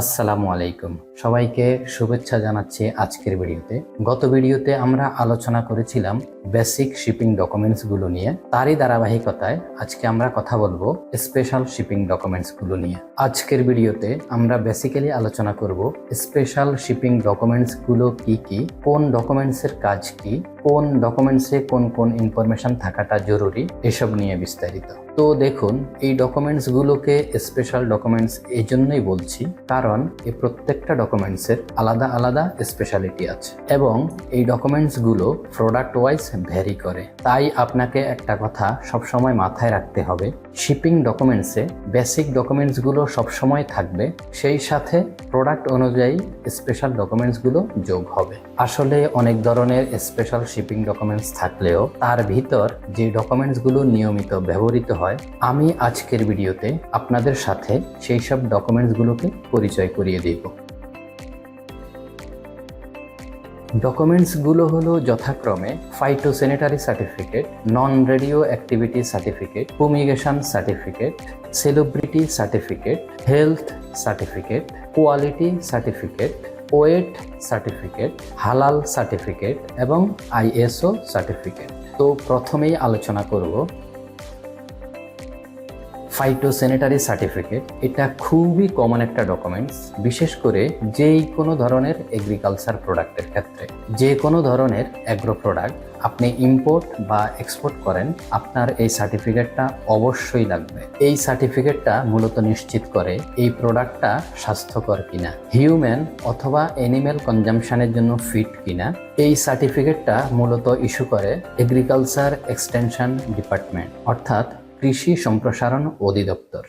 আসসালামু আলাইকুম। সবাইকে শুভেচ্ছা জানাচ্ছি আজকের ভিডিওতে। গত ভিডিওতে আমরা আলোচনা করেছিলাম বেসিক শিপিং ডকুমেন্টসগুলো নিয়ে। তারই ধারাবাহিকতায় আজকে আমরা কথা বলব স্পেশাল শিপিং ডকুমেন্টসগুলো নিয়ে। আজকের ভিডিওতে আমরা বেসিক্যালি আলোচনা করব স্পেশাল শিপিং ডকুমেন্টসগুলো কি কি, কোন ডকুমেন্টসের কাজ কি, কোন ডকুমেন্টসে কোন কোন ইনফরমেশন থাকাটা জরুরি, এসব নিয়ে বিস্তারিত। তো দেখুন, এই ডকুমেন্টসগুলোকে স্পেশাল ডকুমেন্টস এই জন্যই বলছি, কারণ এই প্রত্যেকটা ডকুমেন্টসের আলাদা আলাদা স্পেশালিটি আছে। এবং এই ডকুমেন্টসগুলো প্রোডাক্ট ওয়াইজ ভ্যারি করে। তাই আপনাকে একটা কথা সবসময় মাথায় রাখতে হবে শিপিং ডকুমেন্টসে বেসিক ডকুমেন্টসগুলো সবসময় থাকবে, সেই সাথে প্রোডাক্ট অনুযায়ী স্পেশাল ডকুমেন্টসগুলো যোগ হবে। আসলে অনেক ধরনের স্পেশাল শিপিং ডকুমেন্টস থাকলেও তার ভিতর যে ডকুমেন্টসগুলো নিয়মিত ব্যবহৃত হয়, আমি আজকের ভিডিওতে আপনাদের সাথে সেই সব ডকুমেন্টসগুলোকে পরিচয় করিয়ে দিব। ডকুমেন্টসগুলো হলো যথাক্রমে phytosanitary certificate non radio activity certificate fumigation certificate celebrity certificate health certificate quality certificate weight certificate হালাল সার্টিফিকেট এবং আইএসও সার্টিফিকেট তো প্রথমেই আলোচনা করব ফাইটোসেনিটারি সার্টিফিকেট এটা খুবই কমন একটা ডকুমেন্টস বিশেষ করে যেই কোনো ধরনের এগ্রিকালচার প্রোডাক্টের ক্ষেত্রে। যে কোনো ধরনের অ্যাগ্রো প্রোডাক্ট আপনি ইম্পোর্ট বা এক্সপোর্ট করেন, আপনার এই সার্টিফিকেটটা অবশ্যই লাগবে। এই সার্টিফিকেটটা মূলত নিশ্চিত করে এই প্রোডাক্টটা স্বাস্থ্যকর কিনা হিউম্যান অথবা অ্যানিম্যাল কনজামশনের জন্য ফিট কিনা, এই সার্টিফিকেটটা মূলত ইস্যু করে এগ্রিকালচার এক্সটেনশন ডিপার্টমেন্ট অর্থাৎ কৃষি সম্প্রসারণ অধিদপ্তর।